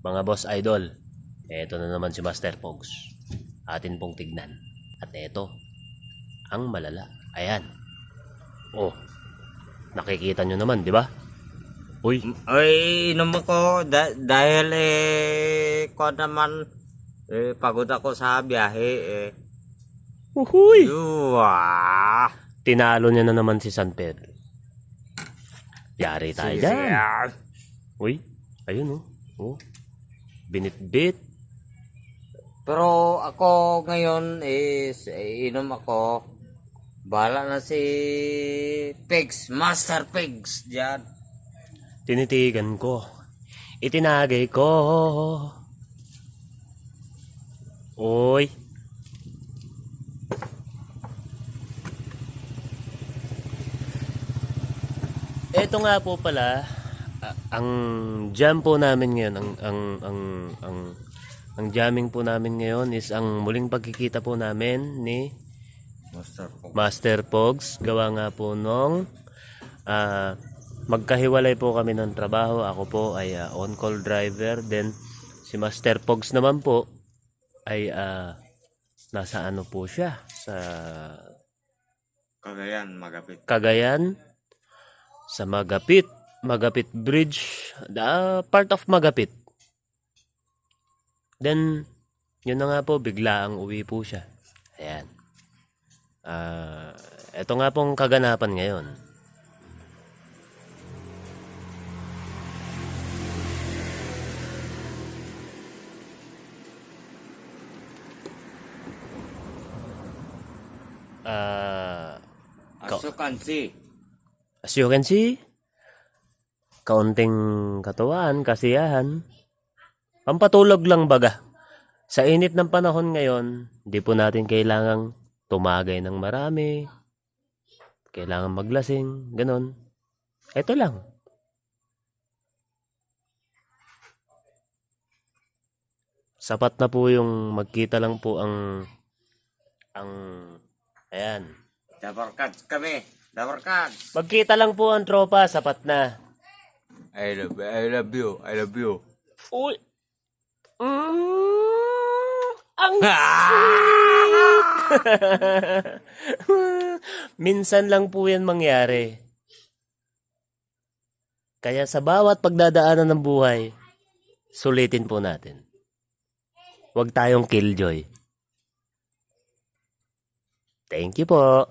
Mga boss idol, eto na naman si Master Pogs. Atin pong tignan. At eto, ang malala. Ayan. Oh, nakikita nyo naman, di ba? Uy, Ay, inom ako da- dahil eh, ko naman, eh, pagod ako sa biyahe eh. uhuy! Yuwa! Tinalo niya na naman si San Pedro. Yari tayo dyan. ah. Uy, ayun oh. Oh, binitbit. Pero ako ngayon is eh, inom ako. Bala na si Pigs, Master Pigs diyan. Tinitigan ko. Itinagay ko. Uy. Ito nga po pala, ang jam po namin ngayon, ang ang ang ang ang jamming po namin ngayon is ang muling pagkikita po namin ni Master Pigs. Master Pogs, gawa nga po nung ah, magkahiwalay po kami ng trabaho. Ako po ay ah, on-call driver. Then si Master Pogs naman po ay ah, nasa ano po siya sa Kagayan, magapit. Cagayan sa Magapit, Magapit Bridge, the part of Magapit. Then, yun na nga po, bigla ang uwi po siya. Ayan. Ah, eto nga pong kaganapan ngayon. Ah, Asukansi. As you can see, kaunting katuwaan, kasiyahan. Pampatulog lang baga. Sa init ng panahon ngayon, di po natin kailangang tumagay ng marami. Kailangan maglasing, ganon. Ito lang. Sapat na po yung magkita lang po ang ang ayan, Dabarkad kami. Dabarkad. Magkita lang po ang tropa, sapat na. I love, I love you. I love you. Uy! Mm, ang Minsan lang po yan mangyari. Kaya sa bawat pagdadaanan ng buhay, sulitin po natin. Huwag tayong killjoy. Thank you po.